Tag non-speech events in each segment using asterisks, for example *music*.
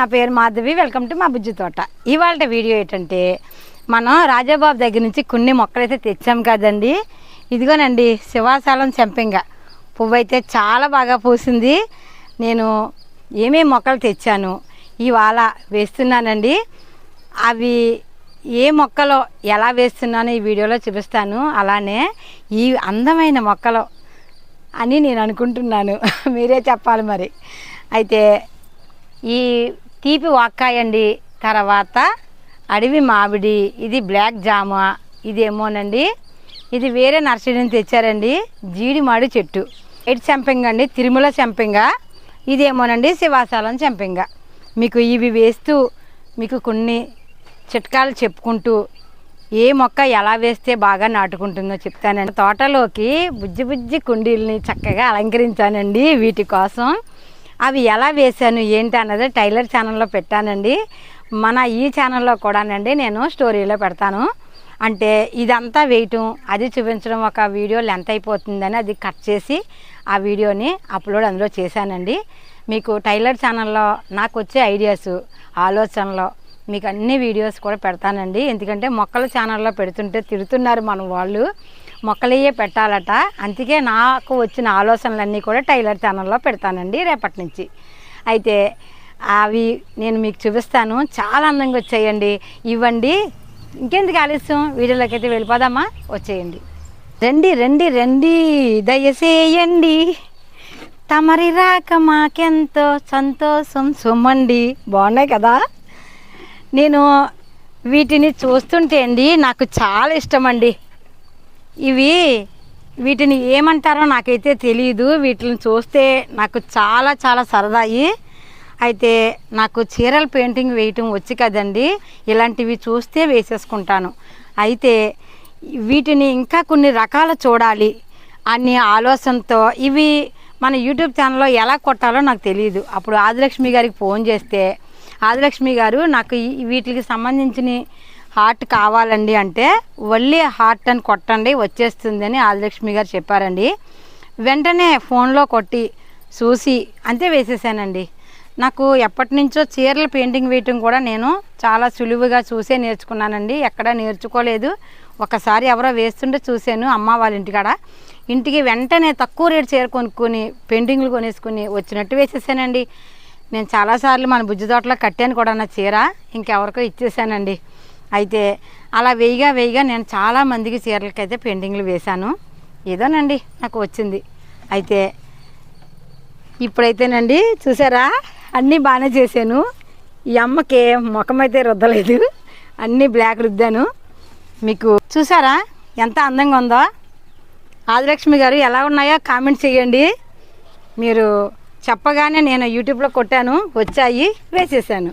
నా పేరు Madhavi welcome to మా బుజ్జి తోట. ఇవాళ వీడియో ఏంటంటే మనం రాజాబాబు దగ్గర నుంచి కొన్ని మొక్కలు అయితే తెచ్చాం కదండి. ఇదిగోనండి శివాసాలం చెంపింగ. పువ్వు అయితే చాలా బాగా పూసింది. నేను ఏమేమి మొక్కలు తెచ్చాను ఇవాళ వేస్తున్నానండి. అవి ఏ మొక్కలో ఎలా వేస్తున్నానో ఈ వీడియోలో చూపిస్తాను. అలానే ఈ అందమైన మొక్కలు అని నేను అనుకుంటున్నాను. మీరే చెప్పాలి మరి. అయితే ఈ తీపి వాక్కాయ అండి తర్వాత అడవి మామిడి ఇది బ్లాక్ జామ ఇదేమోనండి. ఇది వేరే నర్సరీ నుంచి తెచ్చారండి జీడిమాడి చెట్టు. ఎటు చెంపింగ అండి? తిరుమల చెంపింగ ఇదేమోనండి శివాసాలం చెంపింగ మీకు ఇవి వేస్తూ మీకు కొన్ని చిట్కాలు చెప్పుకుంటూ ఏ మొక్క ఎలా వేస్తే బాగా నాటుకుంటుందో చెప్తానండి. తోటలోకి బుజ్జి బుజ్జి కుండీల్ని చక్కగా అలంకరించానండి వీటి కోసం. అవి ఎలా వేశాను ఏంటి అన్నది టైలర్ ఛానల్లో పెట్టానండి. మన ఈ ఛానల్లో కూడానండి నేను స్టోరీలో పెడతాను. అంటే ఇదంతా వేయటం అది చూపించడం ఒక వీడియో లెంత్ అయిపోతుందని అది కట్ చేసి ఆ వీడియోని అప్లోడ్ అందులో చేశానండి. మీకు టైలర్ ఛానల్లో నాకు వచ్చే ఐడియాస్ ఆలోచనలో మీకు అన్ని వీడియోస్ కూడా పెడతానండి. ఎందుకంటే మొక్కల ఛానల్లో పెడుతుంటే తిడుతున్నారు మన వాళ్ళు. మొక్కలయ్యే పెట్టాలట. అందుకే నాకు వచ్చిన ఆలోచనలన్నీ కూడా టైలర్ ఛానల్లో పెడతానండి రేపటి నుంచి. అయితే అవి నేను మీకు చూపిస్తాను. చాలా అందంగా వచ్చాయండి. ఇవ్వండి. ఇంకెందుకు ఆలస్యం? వీడియోలోకి అయితే వెళ్ళిపోదామా? వచ్చేయండి. రండి రండి రండి. దయచేయండి. తమరి రాక మాకెంతో సంతోషం. సుమండి బాగున్నాయి కదా? నేను వీటిని చూస్తుంటే అండి నాకు చాలా ఇష్టం అండి. ఇవి వీటిని ఏమంటారో నాకైతే తెలియదు వీటిని చూస్తే నాకు చాలా చాలా సరదాయి. అయితే నాకు చీరల పెయింటింగ్ వేయటం వచ్చి కదండి. ఇలాంటివి చూస్తే వేసేసుకుంటాను. అయితే వీటిని ఇంకా కొన్ని రకాలు చూడాలి అనే ఆలోచనతో ఇవి మన యూట్యూబ్ ఛానల్లో ఎలా కొట్టాలో నాకు తెలియదు అప్పుడు ఆదిలక్ష్మి గారికి ఫోన్ చేస్తే ఆదిలక్ష్మి గారు నాకు వీటికి సంబంధించిన హార్ట్ కావాలండి అంటే ఒళ్ళి హార్ట్ అని కొట్టండి వచ్చేస్తుంది అని ఆదిలక్ష్మి గారు చెప్పారండి. వెంటనే ఫోన్లో కొట్టి చూసి అంతే వేసేసానండి. నాకు ఎప్పటి నుంచో చీరల పెయింటింగ్ వేయటం కూడా నేను చాలా సులువుగా చూసే నేర్చుకున్నానండి. ఎక్కడా నేర్చుకోలేదు. ఒకసారి ఎవరో వేస్తుంటే చూశాను అమ్మ వాళ్ళ ఇంటికాడ ఇంటికి వెంటనే తక్కువ రేటు చీర కొనుక్కొని పెయింటింగ్లు కొనేసుకుని వచ్చినట్టు వేసేసానండి. నేను చాలాసార్లు మన బుజ్జి తోటలో కట్టాను కూడా నా చీర ఇంకెవరికో ఇచ్చేసానండి. అయితే అలా వేయిగా వేయిగా నేను చాలా మందికి చీరలకైతే పెండింగ్లు వేశాను. ఏదోనండి నాకు వచ్చింది. అయితే ఇప్పుడైతేనండి చూసారా? అన్నీ బాగానే చేశాను. ఈ అమ్మకి ముఖం అయితే రుద్దలేదు. అన్నీ బ్లాక్ రుద్దాను. మీకు చూసారా? ఎంత అందంగా ఉందో? ఆదిలక్ష్మి గారు ఎలా ఉన్నాయో కామెంట్ చేయండి. మీరు చెప్పగానే నేను యూట్యూబ్లో కొట్టాను వచ్చాయి వేసేసాను.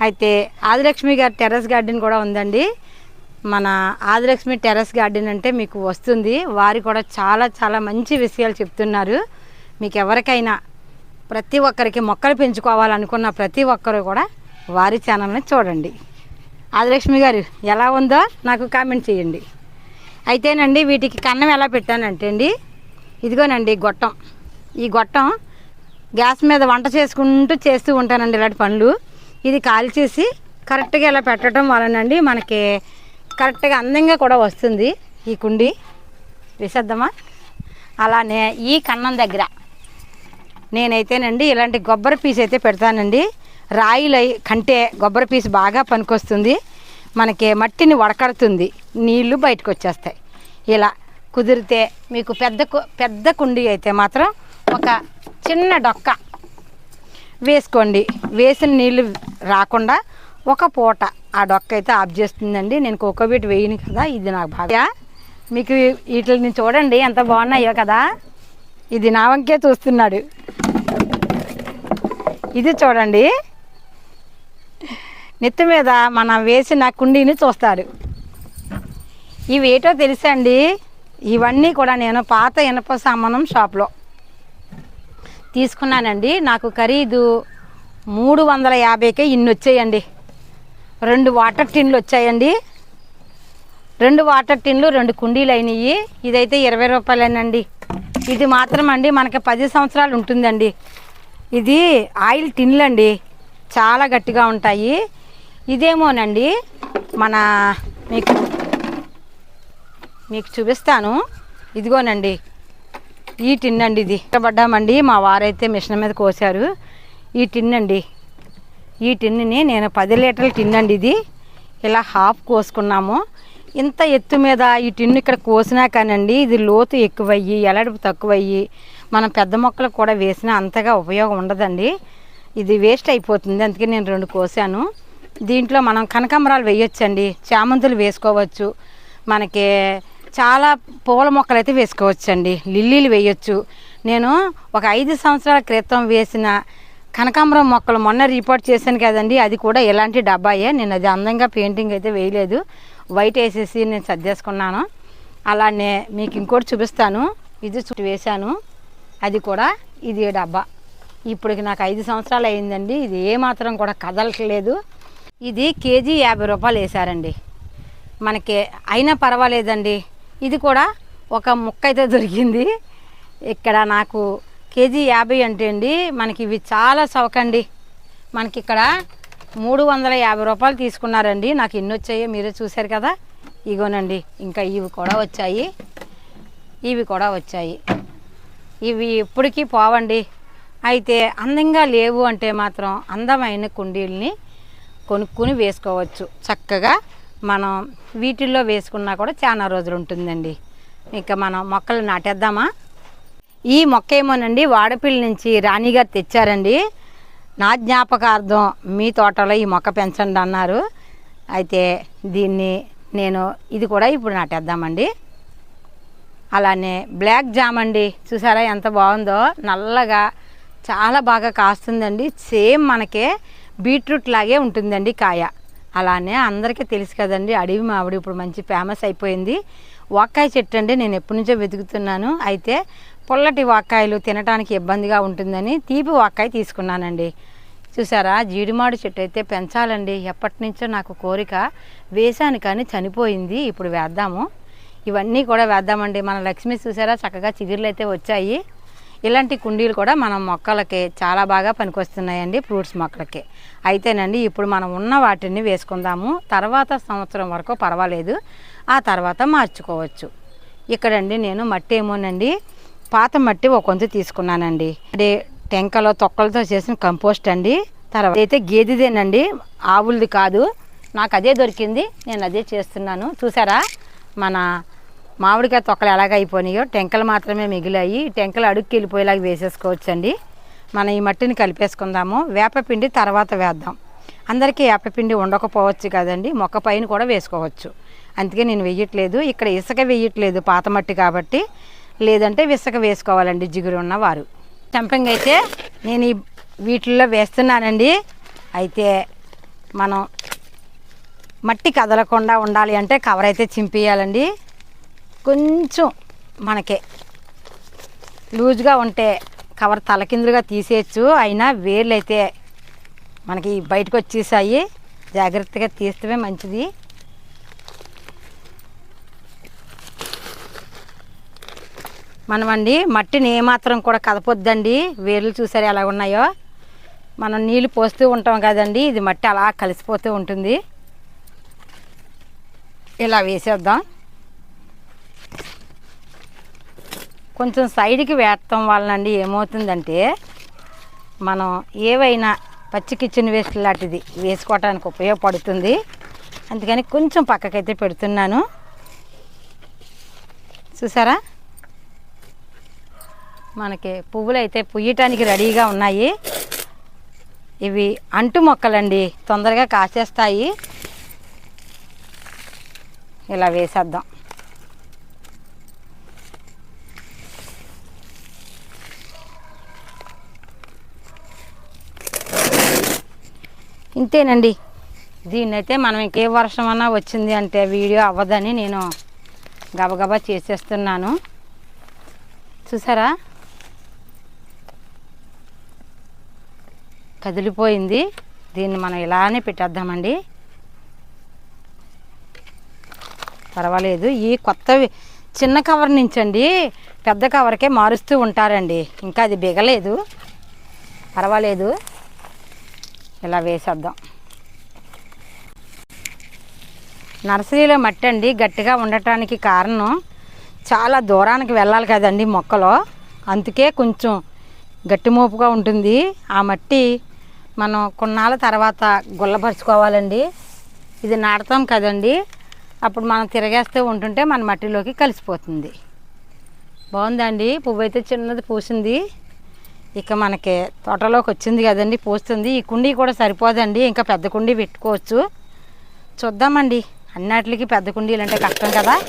అయితే ఆదిలక్ష్మి గారి టెర్రస్ గార్డెన్ కూడా ఉందండి. మన ఆదిలక్ష్మి టెర్రస్ గార్డెన్ అంటే మీకు వస్తుంది. వారు కూడా చాలా చాలా మంచి విషయాలు చెప్తున్నారు. మీకు ఎవరికైనా ప్రతి ఒక్కరికి మొక్కలు పెంచుకోవాలనుకున్న ప్రతి ఒక్కరు కూడా వారి ఛానల్ని చూడండి. ఆదిలక్ష్మి గారు ఎలా ఉందో నాకు కామెంట్ చేయండి. అయితేనండి వీటికి కన్నం ఎలా పెట్టానంటే అండి ఇదిగోనండి గొట్టం. ఈ గొట్టం గ్యాస్ మీద వంట చేసుకుంటూ చేస్తూ ఉంటానండి ఇలాంటి పనులు. ఇది కాల్చేసి కరెక్ట్గా ఇలా పెట్టడం వలనండి మనకి కరెక్ట్గా అందంగా కూడా వస్తుంది ఈ కుండి. వేసేద్దామా అలానే ఈ కన్నం దగ్గర నేనైతేనండి ఇలాంటి కొబ్బరి పీస్ అయితే పెడతానండి. రాయిల కంటే కొబ్బరి పీస్ బాగా పనికొస్తుంది. మనకి మట్టిని వడకడుతుంది. నీళ్ళు బయటకు వచ్చేస్తాయి ఇలా కుదిరితే మీకు పెద్ద కు- పెద్ద కుండి అయితే మాత్రం ఒక చిన్న డొక్క వేసుకోండి. వేసిన నీళ్ళు రాకుండా ఒక పూట ఆ డొక్క అయితే ఆఫ్ చేస్తుందండి. నేను కోకోబీట్ వేయను కదా ఇది నాకు బాగా మీకు వీటిని చూడండి ఎంత బాగున్నాయో కదా. ఇది నా వంకే చూస్తున్నాడు. ఇది చూడండి. నెత్తి మీద మనం వేసిన కుండీని చూస్తాడు. ఇవి ఏటో తెలుసా అండి? ఇవన్నీ కూడా నేను పాత ఇనప సామానం షాప్లో తీసుకున్నానండి. నాకు ఖరీదు మూడు వందల యాభైకే ఇన్ని వచ్చాయండి. రెండు వాటర్ టిన్లు వచ్చాయండి. రెండు వాటర్ టిన్లు రెండు కుండీలు అయినాయి. ఇదైతే ఇరవై రూపాయలేనండి. ఇది మాత్రం అండి మనకి పది సంవత్సరాలు ఉంటుందండి. ఇది ఆయిల్ టిన్లు అండి చాలా గట్టిగా ఉంటాయి. ఇదేమోనండి మన మీకు మీకు చూపిస్తాను. ఇదిగోనండి. ఈ టిన్ అండి ఇది. పడ్డామండి మా వారైతే మిషన్ మీద కోసారు. ఈ టిన్ అండి ఈ టిన్ని నేను పది లీటర్ల టిన్ అండి ఇది. ఇలా హాఫ్ కోసుకున్నాము. ఇంత ఎత్తు మీద ఈ టిన్ను ఇక్కడ కోసినా కానండి ఇది లోతు ఎక్కువయ్యి ఎలడుపు తక్కువయ్యి మనం పెద్ద మొక్కలు కూడా వేసినా అంతగా ఉపయోగం ఉండదండి. ఇది వేస్ట్ అయిపోతుంది అందుకే నేను రెండు కోసాను. దీంట్లో మనం కనకాంబరాలు వేయొచ్చండి. చామంతులు వేసుకోవచ్చు. మనకి చాలా పూల మొక్కలు అయితే వేసుకోవచ్చండి. లిల్లీలు వేయొచ్చు. నేను ఒక ఐదు సంవత్సరాల క్రితం వేసిన కనకాంబరం మొక్కలు మొన్న రిపోర్ట్ చేశాను కదండి. అది కూడా ఎలాంటి డబ్బాయే. నేను అది అందంగా పెయింటింగ్ అయితే వేయలేదు. వైట్ వేసేసి నేను సర్దేసుకున్నాను. అలానే మీకు ఇంకోటి చూపిస్తాను. ఇది చుట్టూ వేశాను. అది కూడా ఇది డబ్బా. ఇప్పటికి నాకు ఐదు సంవత్సరాలు అయిందండి. ఇది ఏమాత్రం కూడా కదలట్లేదు. ఇది కేజీ యాభై రూపాయలు వేశారండి. మనకి అయినా పర్వాలేదండి. ఇది కూడా ఒక ముక్క అయితే దొరికింది. ఇక్కడ నాకు కేజీ యాభై అంటే అండి మనకి ఇవి చాలా చవకండి. మనకి ఇక్కడ మూడు వందల యాభై రూపాయలు తీసుకున్నారండి. నాకు ఎన్ని వచ్చాయో మీరే చూశారు కదా. ఇగోనండి ఇంకా ఇవి కూడా వచ్చాయి. ఇవి కూడా వచ్చాయి. ఇవి ఎప్పటికీ పోవండి. అయితే అందంగా లేవు అంటే మాత్రం అందమైన కుండీల్ని కొనుక్కుని వేసుకోవచ్చు. చక్కగా మనం వీటిల్లో వేసుకున్నా కూడా చాలా రోజులు ఉంటుందండి. ఇంకా మనం మొక్కలు నాటేద్దామా? ఈ మొక్క ఏమోనండి వాడపిల్లి నుంచి రాణిగారు తెచ్చారండి. నా జ్ఞాపకార్థం మీ తోటలో ఈ మొక్క పెంచండి అన్నారు. అయితే దీన్ని నేను ఇది కూడా ఇప్పుడు నాటేద్దామండి. అలానే బ్లాక్ జామ్ అండి చూసారా ఎంత బాగుందో? నల్లగా చాలా బాగా కాస్తుందండి. సేమ్ మనకే బీట్రూట్ లాగే ఉంటుందండి కాయ. అలానే అందరికీ తెలుసు కదండి అడవి మామిడి ఇప్పుడు మంచి ఫేమస్ అయిపోయింది. వాక్కాయ చెట్టు అండి నేను ఎప్పటి నుంచో వెతుకుతున్నాను. అయితే పుల్లటి వాక్కాయలు తినడానికి ఇబ్బందిగా ఉంటుందని తీపి వాక్కాయ తీసుకున్నానండి. చూసారా జీడిమాడు చెట్టు అయితే పెంచాలండి. ఎప్పటి నుంచో నాకు కోరిక. వేశాను కానీ చనిపోయింది. ఇప్పుడు వేద్దాము. ఇవన్నీ కూడా వేద్దామండి. మన లక్ష్మి చూసారా చక్కగా చిగుర్లు అయితే వచ్చాయి. ఇలాంటి కుండీలు కూడా మనం మొక్కలకి చాలా బాగా పనికొస్తున్నాయండి ఫ్రూట్స్ మొక్కలకి. అయితేనండి ఇప్పుడు మనం ఉన్న వాటిని వేసుకుందాము. తర్వాత సంవత్సరం వరకు పర్వాలేదు. ఆ తర్వాత మార్చుకోవచ్చు. ఇక్కడండి నేను మట్టి ఏమోనండి. పాత మట్టి ఒక కొంత తీసుకున్నానండి. అంటే టెంకలో తొక్కలతో చేసిన కంపోస్ట్ అండి. తర్వాత అయితే గేదెదేనండి. ఆవులది కాదు. నాకు అదే దొరికింది. నేను అదే చేస్తున్నాను. చూసారా? మన మామిడికాయ తొక్కలు ఎలాగ అయిపోయినాయో టెంకలు మాత్రమే మిగిలాయి. టెంకలు అడుక్కి వెళ్ళిపోయేలాగా వేసేసుకోవచ్చండి. మనం ఈ మట్టిని కలిపేసుకుందాము. వేపపిండి తర్వాత వేద్దాం. అందరికీ వేపపిండి ఉండకపోవచ్చు కదండి. మొక్క పైన కూడా వేసుకోవచ్చు. అందుకే నేను వెయ్యట్లేదు ఇక్కడ ఇసుక వెయ్యట్లేదు పాత మట్టి కాబట్టి. లేదంటే ఇసుక వేసుకోవాలండి జిగురు ఉన్నవారు చంపంగా అయితే నేను ఈ వీటిల్లో వేస్తున్నానండి. అయితే మనం మట్టి కదలకుండా ఉండాలి అంటే కవర్ అయితే చింపేయాలండి. కొంచెం మనకి. లూజ్గా ఉంటే కవర్ తలకిందులుగా తీసేయచ్చు. అయినా వేర్లు అయితే మనకి బయటకు వచ్చేసాయి జాగ్రత్తగా తీస్తే మంచిది. మనమండి మట్టిని ఏమాత్రం కూడా కదపొద్దండి. వేర్లు చూసారు ఎలా ఉన్నాయో? మనం నీళ్ళు పోస్తూ ఉంటాం కదండి. ఇది మట్టి అలా కలిసిపోతూ ఉంటుంది. ఇలా వేసేద్దాం. కొంచెం సైడ్కి వేయటం వలనండి ఏమవుతుందంటే మనం ఏవైనా పచ్చి కిచెన్ వేస్ట్ లాంటిది వేసుకోవడానికి ఉపయోగపడుతుంది. అందుకని కొంచెం పక్కకైతే పెడుతున్నాను. చూసారా? మనకి పువ్వులు అయితే పుయ్యటానికి రెడీగా ఉన్నాయి. ఇవి అంటు మొక్కలండి తొందరగా కాసేస్తాయి. ఇలా వేసేద్దాం. ఇంతేనండి. దీన్నైతే మనం ఇంకే వర్షం అన్నా వచ్చింది అంటే వీడియో అవ్వదని నేను గబగబా చేసేస్తున్నాను. చూసారా? కదిలిపోయింది. దీన్ని మనం ఇలానే పెట్టేద్దామండి. పర్వాలేదు. ఈ కొత్తవి చిన్న కవర్ నుంచండి పెద్ద కవర్కే మారుస్తూ ఉంటారండి. ఇంకా అది బిగలేదు. పర్వాలేదు. ఇలా వేసేద్దాం. నర్సరీలో మట్టి అండి గట్టిగా ఉండటానికి కారణం చాలా దూరానికి వెళ్ళాలి కదండి మొక్కలో. అందుకే కొంచెం గట్టి మోపుగా ఉంటుంది. ఆ మట్టి మనం కొన్నాళ్ళ తర్వాత గుల్లపరుచుకోవాలండి. ఇది నాడతాం కదండి. అప్పుడు మనం తిరగేస్తూ ఉంటుంటే మన మట్టిలోకి కలిసిపోతుంది. బాగుందండి? పువ్వు అయితే చిన్నది పూసింది. ఇక మనకి తోటలోకి వచ్చింది కదండి పూస్తుంది. ఈ కుండీ కూడా సరిపోదండి ఇంకా పెద్ద కుండీ పెట్టుకోవచ్చు. చూద్దామండి. అన్నిటికి పెద్ద కుండీలు అంటే కష్టం కదా.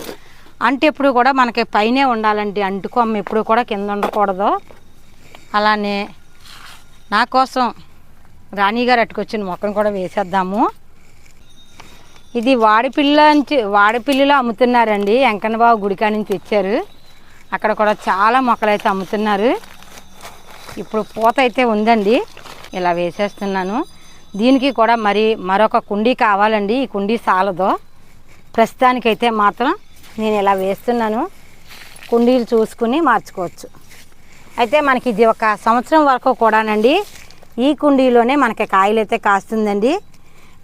అంటు ఎప్పుడు కూడా మనకి పైనే ఉండాలండి. అంటుకొమ్మ ఎప్పుడు కూడా కింద ఉండకూడదు. అలానే నా కోసం రాణి గారు అట్టుకొచ్చిన మొక్కను కూడా వేసేద్దాము. ఇది వాడిపిల్ల నుంచి వాడిపిల్లిలో అమ్ముతున్నారండి. వెంకన్నబాబు గుడికా నుంచి తెచ్చారు. అక్కడ కూడా చాలా మొక్కలు అయితే అమ్ముతున్నారు. ఇప్పుడు పూత అయితే ఉందండి. ఇలా వేసేస్తున్నాను. దీనికి కూడా మరి మరొక కుండీ కావాలండి. ఈ కుండీ సాలదో. ప్రస్తుతానికైతే మాత్రం నేను ఇలా వేస్తున్నాను. కుండీలు చూసుకుని మార్చుకోవచ్చు. అయితే మనకి ఇది ఒక సంవత్సరం వరకు కూడానండి. ఈ కుండీలోనే మనకి కాయలు అయితే కాస్తుందండి.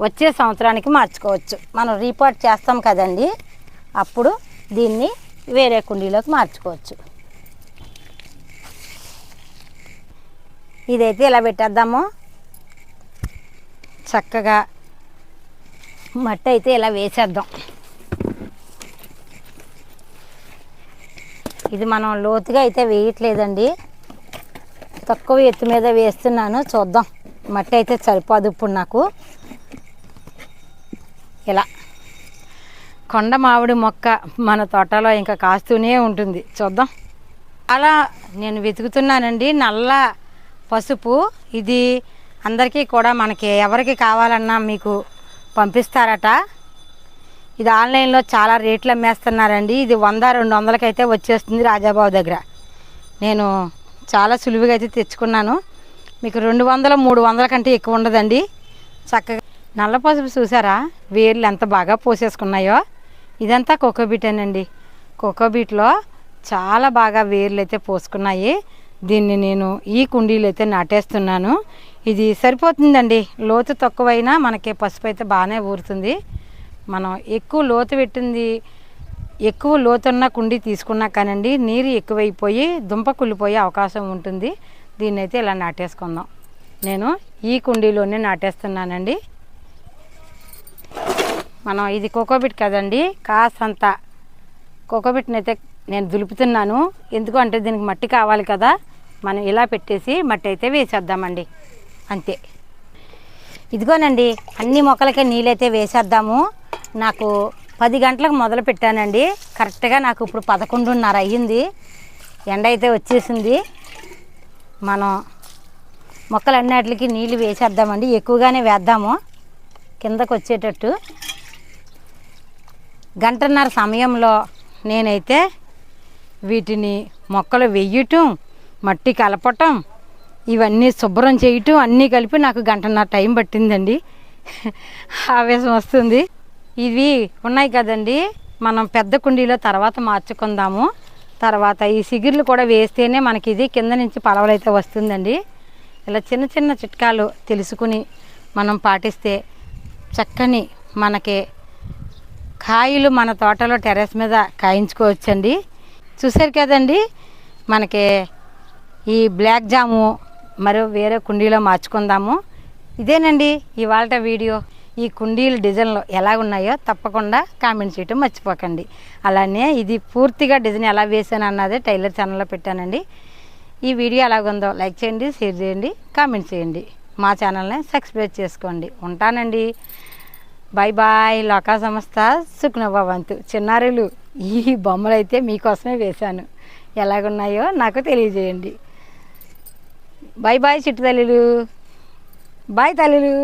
వచ్చే సంవత్సరానికి మార్చుకోవచ్చు. మనం రీపోర్ట్ చేస్తాం కదండి. అప్పుడు దీన్ని వేరే కుండీలోకి మార్చుకోవచ్చు. ఇదైతే ఇలా పెట్టేద్దాము. చక్కగా మట్టి అయితే ఇలా వేసేద్దాం. ఇది మనం లోతుగా అయితే వేయట్లేదండి. తక్కువ ఎత్తు మీద వేస్తున్నాను. చూద్దాం. మట్టి అయితే సరిపోదు ఇప్పుడు నాకు. ఇలా. కొండ మామిడి మొక్క మన తోటలో ఇంకా కాస్తూనే ఉంటుంది. చూద్దాం. అలా నేను వెతుకుతున్నానండి. నల్ల పసుపు ఇది అందరికీ కూడా మనకి ఎవరికి కావాలన్నా మీకు పంపిస్తారట. ఇది ఆన్లైన్లో చాలా రేట్లు అమ్మేస్తున్నారండి. ఇది వంద రెండు వందలకైతే వచ్చేస్తుంది రాజాబాబు దగ్గర. నేను చాలా సులువుగా అయితే తెచ్చుకున్నాను. మీకు రెండు వందల మూడు వందల కంటే ఎక్కువ ఉండదండి. చక్కగా నల్ల పసుపు చూసారా? వేర్లు ఎంత బాగా పోసేసుకున్నాయో. ఇదంతా కోకోబీటేనండి కోకోబీట్లో చాలా బాగా వేర్లు అయితే పోసుకున్నాయి. దీన్ని నేను ఈ కుండీలు అయితే నాటేస్తున్నాను. ఇది సరిపోతుందండి. లోతు తక్కువైనా మనకి పసుపు అయితే బాగానే ఊరుతుంది. మనం ఎక్కువ లోతు పెట్టింది ఎక్కువ లోతున్న కుండీ తీసుకున్నా కానండి నీరు ఎక్కువైపోయి దుంప కుళ్ళిపోయే అవకాశం ఉంటుంది. దీన్ని అయితే ఇలా నాటేసుకుందాం. నేను ఈ కుండీలోనే నాటేస్తున్నానండి. మనం ఇది కోకోబిట్ కదండి కాసంత కోకోబిట్ని అయితే నేను దులుపుతున్నాను. ఎందుకు అంటే దీనికి మట్టి కావాలి కదా. మనం ఇలా పెట్టేసి మట్టి అయితే వేసేద్దామండి. అంతే. ఇదిగోనండి అన్ని మొక్కలకి నీళ్ళైతే వేసేద్దాము. నాకు పది గంటలకు మొదలు పెట్టానండి. కరెక్ట్గా నాకు ఇప్పుడు పదకొండున్నర అయ్యింది. ఎండ అయితే వచ్చేసింది. మనం మొక్కలన్నిటికి నీళ్ళు వేసేద్దామండి. ఎక్కువగానే వేద్దాము. కిందకు వచ్చేటట్టు. గంటన్నర సమయంలో నేనైతే వీటిని మొక్కలు వెయ్యటం మట్టి కలపటం ఇవన్నీ శుభ్రం చేయటం అన్నీ కలిపి నాకు గంటన్నర టైం పట్టిందండి. *laughs* ఆవేశం వస్తుంది. ఇవి ఉన్నాయి కదండి. మనం పెద్ద కుండీలో తర్వాత మార్చుకుందాము. తర్వాత ఈ సిగిర్లు కూడా వేస్తేనే మనకి ఇది కింద నుంచి పలవలైతే వస్తుందండి. ఇలా చిన్న చిన్న చిట్కాలు తెలుసుకుని మనం పాటిస్తే చక్కని మనకి కాయలు మన తోటలో టెర్రస్ మీద కాయించుకోవచ్చండి. చూసారు కదండి మనకి ఈ బ్లాక్ జాము మరో వేరే కుండీలో మార్చుకుందాము. ఇదేనండి ఇవాళ వీడియో. ఈ కుండీల డిజైన్లు ఎలా ఉన్నాయో తప్పకుండా కామెంట్ చేయటం మర్చిపోకండి. అలానే ఇది పూర్తిగా డిజైన్ ఎలా వేసాను అన్నదే టైలర్ ఛానల్లో పెట్టానండి. ఈ వీడియో ఎలాగుందో లైక్ చేయండి షేర్ చేయండి కామెంట్ చేయండి. మా ఛానల్ని సబ్స్క్రైబ్ చేసుకోండి. ఉంటానండి. Bye bye. లోకా సంస్థ సుఖ్నభవంతు. చిన్నారులు ఈ బొమ్మలు అయితే మీకోసమే వేశాను. ఎలాగున్నాయో నాకు తెలియజేయండి. బాయ్ బాయ్ చిట్టు తల్లిలు. బాయ్ తల్లిలు.